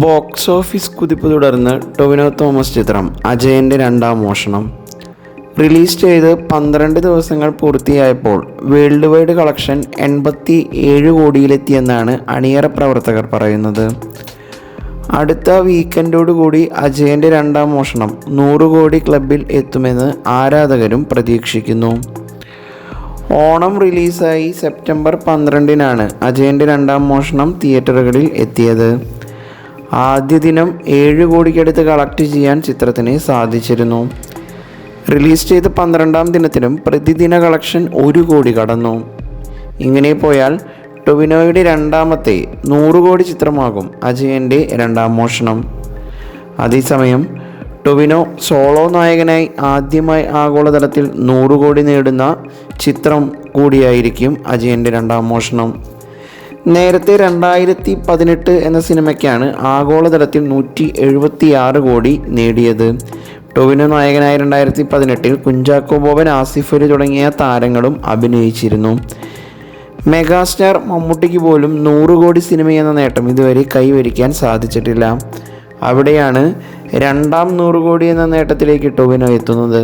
Box office കുതിപ്പ് തുടർന്ന് ടൊവിനോ തോമസ് ചിത്രം അജയന്റെ രണ്ടാം മോഷണം. റിലീസ് ചെയ്ത് പന്ത്രണ്ട് ദിവസങ്ങൾ പൂർത്തിയായപ്പോൾ വേൾഡ് വൈഡ് കളക്ഷൻ എൺപത്തി ഏഴ് കോടിയിലെത്തിയെന്നാണ് അണിയറ പ്രവർത്തകർ പറയുന്നത്. അടുത്ത വീക്കെൻഡോടുകൂടി അജയന്റെ രണ്ടാം മോഷണം നൂറ് കോടി ക്ലബിൽ എത്തുമെന്ന് ആരാധകരും പ്രതീക്ഷിക്കുന്നു. ഓണം റിലീസായി സെപ്റ്റംബർ പന്ത്രണ്ടിനാണ് അജയന്റെ രണ്ടാം മോഷണം തിയേറ്ററുകളിൽ എത്തിയത്. ആദ്യ ദിനം ഏഴ് കോടിക്കടുത്ത് കളക്ട് ചെയ്യാൻ ചിത്രത്തിന് സാധിച്ചിരുന്നു. റിലീസ് ചെയ്ത പന്ത്രണ്ടാം ദിനത്തിലും പ്രതിദിന കളക്ഷൻ ഒരു കോടി കടന്നു. ഇങ്ങനെ പോയാൽ ടൊവിനോയുടെ രണ്ടാമത്തെ നൂറ് കോടി ചിത്രമാകും അജയന്റെ രണ്ടാം മോഷണം. അതേസമയം ടൊവിനോ സോളോ നായകനായി ആദ്യമായി ആഗോളതലത്തിൽ നൂറ് കോടി നേടുന്ന ചിത്രം കൂടിയായിരിക്കും അജയന്റെ രണ്ടാം മോഷണം. നേരത്തെ രണ്ടായിരത്തി പതിനെട്ട് എന്ന സിനിമയ്ക്കാണ് ആഗോളതലത്തിൽ നൂറ്റി എഴുപത്തി ആറ് കോടി നേടിയത്. ടൊവിനോ നായകനായ രണ്ടായിരത്തി പതിനെട്ടിൽ കുഞ്ചാക്കോ ബോബൻ ആസിഫ് അലി തുടങ്ങിയ താരങ്ങളും അഭിനയിച്ചിരുന്നു. മെഗാസ്റ്റാർ മമ്മൂട്ടിക്ക് പോലും നൂറ് കോടി സിനിമ എന്ന നേട്ടം ഇതുവരെ കൈവരിക്കാൻ സാധിച്ചിട്ടില്ല. അവിടെയാണ് രണ്ടാം നൂറ് കോടി എന്ന നേട്ടത്തിലേക്ക് ടൊവിനോ എത്തുന്നത്.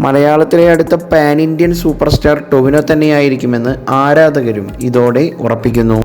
മലയാളത്തിലെ അടുത്ത pan Indian super star Tovino തന്നെയായിരിക്കുമെന്ന് ആരാധകരും ഇതോടെ ഉറപ്പിക്കുന്നു.